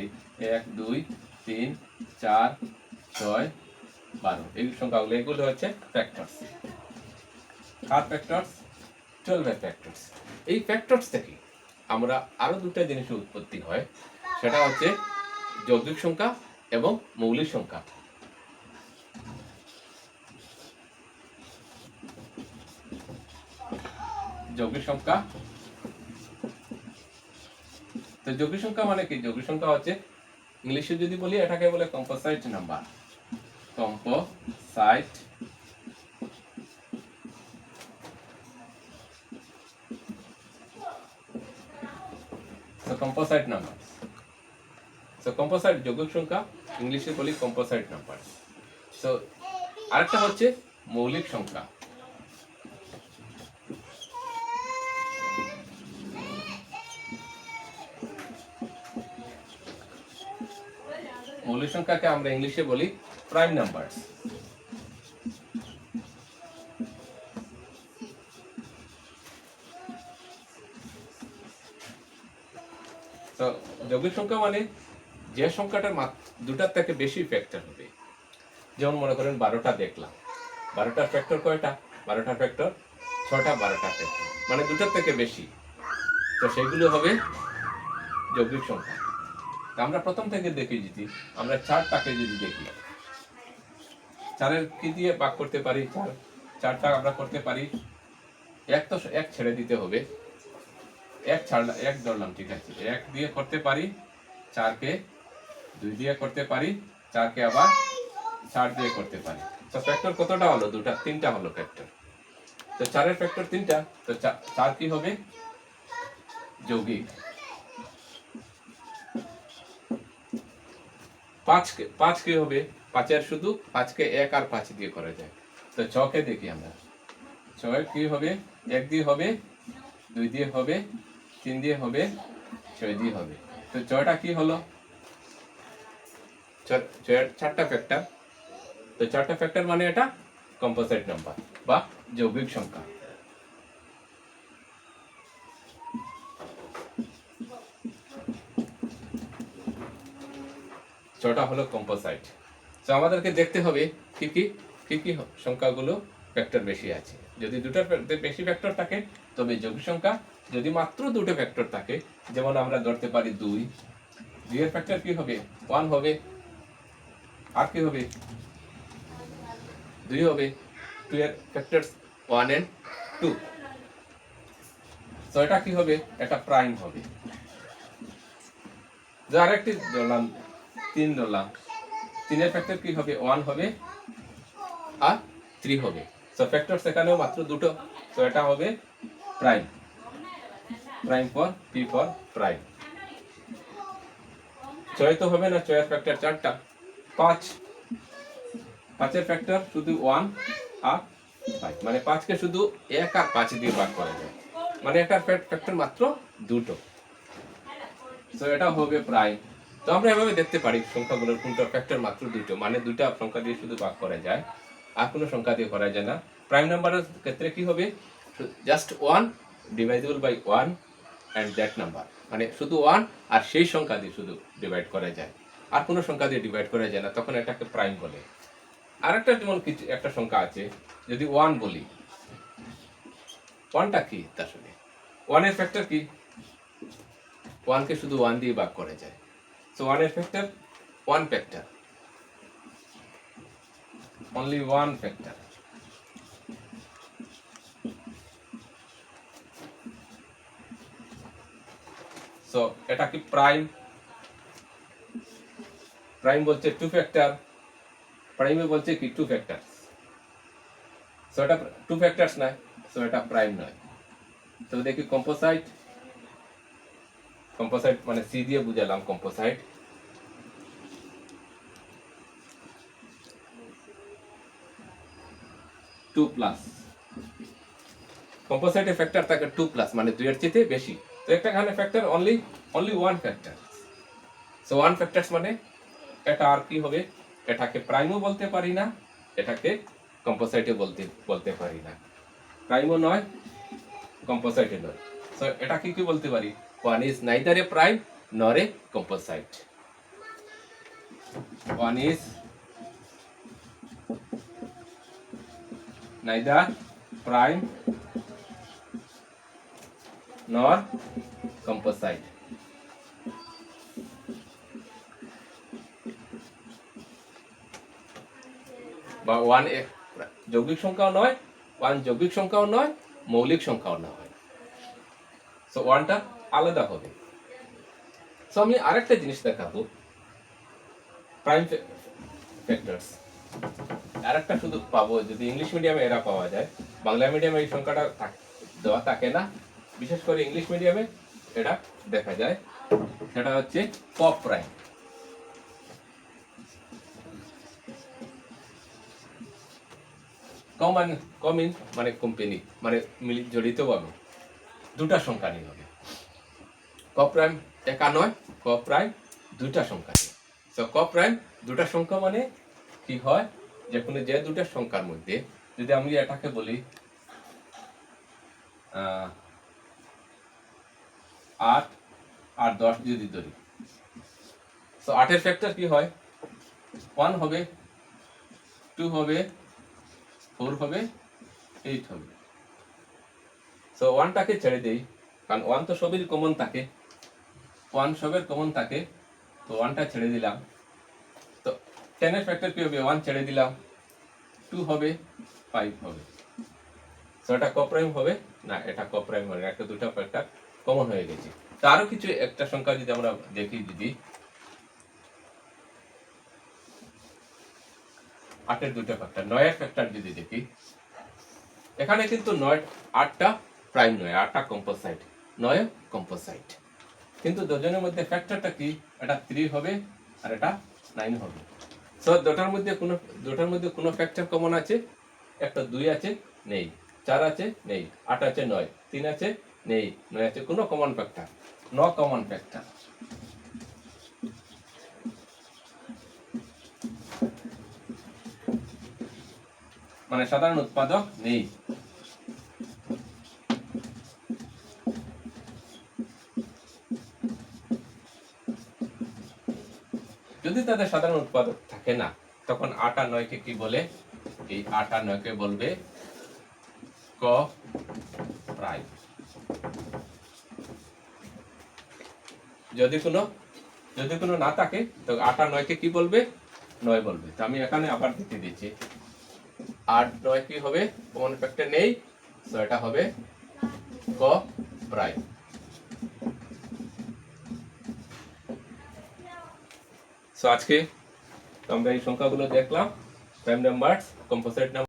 পারি। এক, দুই, তিন, চার, ছয়, বারো। এই সংখ্যাগুলো এগুলো হচ্ছে ফ্যাক্টরস কার ফ্যাক্টরস টুয়েলভের ফ্যাক্টরস এই ফ্যাক্টরস থেকে আমরা আরও দুটা জিনিসের উৎপত্তি হয়। সেটা হচ্ছে যৌগিক সংখ্যা এবং মৌলিক সংখ্যা। যৌগিক সংখ্যা তো যৌগিক সংখ্যা মানে কি যৌগিক সংখ্যা হচ্ছে ইংলিশে যদি বলি, এটাকে বলে composite number composite composite numbers. So, composite যৌগিক সংখ্যা ইংলিশে বলি composite numbers. So, আরেকটা হচ্ছে মৌলিক সংখ্যা মৌলিক সংখ্যাকে আমরা ইংলিশে বলি প্রাইম নাম্বারস তো যৌগিক সংখ্যা মানে যে সংখ্যাটার দুটার থেকে বেশি ফ্যাক্টর হবে। যেমন মনে করেন বারোটা দেখলাম। বারোটার ফ্যাক্টর কয়টা? বারোটার ফ্যাক্টর ছটা, বারোটা ফ্যাক্টর মানে দুটার থেকে বেশি। তো সেগুলো হবে যৌগিক সংখ্যা। আমরা প্রথম থেকে দেখি যদি আমরা চারটাকে যদি দেখি। চারের কি দিয়ে ভাগ করতে পারি? চার, চারটা আমরা করতে পারি। এক তো এক ছেড়ে দিতে হবে। এক ছাড়লাম এক ধরলাম, ঠিক আছে। এক দিয়ে করতে পারি, চারকে দুই দিয়ে করতে পারি, চারকে আবার চার দিয়ে করতে পারি। তো ফ্যাক্টর কতটা হলো? দুটা, তিনটা হলো ফ্যাক্টর তো চারের ফ্যাক্টর তিনটা, তো চার কি হবে? যৌগিক। পাঁচ কে- পাঁচ কি হবে, পাঁচের শুধু পাঁচকে এক আর পাঁচ দিয়ে করা যায়। তো ছকে দেখি আমরা। ছয় কি হবে? এক দিয়ে হবে, দুই দিয়ে হবে, তিন দিয়ে হবে, ছয় দিয়ে হবে। তো ছয়টা কি হলো? ছ- ছয়ের চারটা ফ্যাক্টর তো চারটা ফ্যাক্টর মানে এটা কম্পোসাইট নাম্বার বা যৌগিক সংখ্যা। ছটা হলো কম্পোসাইট তো আমাদেরকে দেখতে হবে কি কি কি কি সংখ্যাগুলো ফ্যাক্টর বেশি আছে। যদি দুটার বেশি ফ্যাক্টর থাকে, তবে যৌগিক সংখ্যা। যদি মাত্র দুটো ফ্যাক্টর থাকে, যেমন আমরা ধরতে পারি দুই, দুইয়ের ফ্যাক্টর কি হবে? ওয়ান হবে। আর কি হবে? দুই হবে। টু এর ফ্যাক্টর ওয়ান এন্ড টু তো এটা কি হবে? এটা প্রাইম হবে। যে আরেকটি ধরলাম। তিন ধরলাম তিনের ফ্যাক্টর কি হবে? ওয়ান হবে আর থ্রি হবে। সো ফ্যাক্টর সেখানেও মাত্র দুটো। তো এটা হবে prime prime for P for prime ছয় তো হবে না? ছয়ের ফ্যাক্টর চারটা। পাঁচ। পাঁচের ফ্যাক্টর শুধু ওয়ান আর ফাইভ মানে পাঁচকে শুধু এক আর পাঁচ দিয়ে ভাগ করা যায়। মানে একটা ফ্যাক্টর মাত্র দুটো। তো এটা হবে প্রাইম তো আমরা এভাবে দেখতে পারি সংখ্যাগুলোর কোনটা ফ্যাক্টর মাত্র দুটো মানে দুটা সংখ্যা দিয়ে শুধু ভাগ করা যায়, আর কোনো সংখ্যা দিয়ে করা যায় না। প্রাইম নাম্বারের ক্ষেত্রে কি হবে? Just one divisible by one and that number মানে শুধু ওয়ান আর সেই সংখ্যা দিয়ে শুধু ডিভাইড করা যায়। আর কোনো সংখ্যা দিয়ে ডিভাইড করা যায় না, তখন এটাকে প্রাইম বলে। আরেকটা যেমন কিছু একটা সংখ্যা আছে, যদি ওয়ান বলি ওয়ানটা কি আসলে ওয়ানের ফ্যাক্টর কি? ওয়ানকে শুধু ওয়ান দিয়ে ভাগ করা যায়। সো ওয়ানের factor one factor only one factor so এটা কি প্রাইম প্রাইম বলছে টু ফ্যাক্টর প্রাইমে বলছে কি টু ফ্যাক্টরস সো এটা টু ফ্যাক্টরস নয় সো এটা প্রাইম নয়। তো দেখি কম্পোসাইট কম্পোসাইট মানে সি দিয়ে বুঝালাম কম্পোসাইট টু প্লাস কম্পোসাইটের ফ্যাক্টর থাকে টু প্লাস মানে দুইয়ের চেয়ে বেশি। তো একটা এখানে factor only only one factor so one factors মানে এটা আর কি হবে? এটাকে প্রাইমও বলতে পারি না, এটাকে কম্পোসাইটে বলতে বলতে পারি না। প্রাইমও নয় কম্পোসাইটে নয়। সো এটা কি কি বলতে পারি? One is neither a prime nor a composite one is neither prime nor composite বা ওয়ান যৌগিক সংখ্যাও নয় ওয়ান যৌগিক সংখ্যাও নয়, মৌলিক সংখ্যাও না হয় সো ওয়ানটা আলাদা হবে। সো আমি আরেকটা জিনিস দেখাবো। প্রাইম ফ্যাক্টরস আরেকটা শুধু পাবো, যদি ইংলিশ মিডিয়ামে এরা পাওয়া যায়। বাংলা মিডিয়ামে এই সংখ্যাটা দেওয়া থাকে না। বিশেষ করে ইংলিশ মিডিয়ামে এটা দেখা যায়। সেটা হচ্ছে পপ প্রাইম কমান কমিন মানে কোম্পানি মানে মিলি জড়িত ভাবে দুটা সংখ্যা নিয়ে হবে। ক প্রাইম একা নয় ক প্রাইম দুটা সংখ্যা নিয়ে। তো ক প্রাইম দুটা সংখ্যা মানে কি হয়? যে কোনো যে দুটা সংখ্যার মধ্যে যদি আমি এটাকে বলি আট আর দশ যদি ধরি, তো আটের ফ্যাক্টর কি হয়? ওয়ান হবে টু হবে ফোর হবে এইট হবে। তো ওয়ানটাকে ছেড়ে দেই, কারণ ওয়ান তো সবেরই কমন থাকে। ওয়ান সবের কমন থাকে, তো ওয়ানটা ছেড়ে দিলাম। টেনের ফ্যাক্টর কি হবে? ওয়ান ছেড়ে দিলাম। টু হবে ফাইভ হবে। সো এটা কপ্রাইম হবে? না, এটা কপ্রাইম হবে না। একটা দুটো ফ্যাক্টর কমন হয়ে গেছে। তো আরও কিছু একটা সংখ্যা যদি আমরা দেখি যদি আটের দুটো ফ্যাক্টর নয়ের ফ্যাক্টর যদি দেখি, এখানে কিন্তু নয়, আটটা প্রাইম নয়, আটটা কম্পোসাইট নয় কম্পোসাইট কিন্তু দুজনের মধ্যে ফ্যাক্টরটা কি? এটা থ্রি হবে আর এটা নাইন হবে। সো দুটার মধ্যে কোনো, দুটার মধ্যে কোনো ফ্যাক্টর কমন আছে? একটা দুই আছে, নেই। চার আছে, নেই। আট আছে, নয়। তিন আছে, নেই। নয় আছে, কোনো common factor no common factor মানে সাধারণ উৎপাদক নেই। যদি তাদের সাধারণ উৎপাদক থাকে না। তখন আটা নয়কে কি বলে? এই আট নয়কে বলবে ক প্রাইম যদি কোনো যদি কোনো না থাকে, তো আটা নয়কে কি বলবে? নয় বলবে। তো আমি এখানে আবার দিতে দিচ্ছি। আট নয় কি হবে? কমন ফ্যাক্টর নেই। তো এটা হবে ক প্রাইম সো আজকে আমরা এই সংখ্যাগুলো দেখলাম। Prime number composite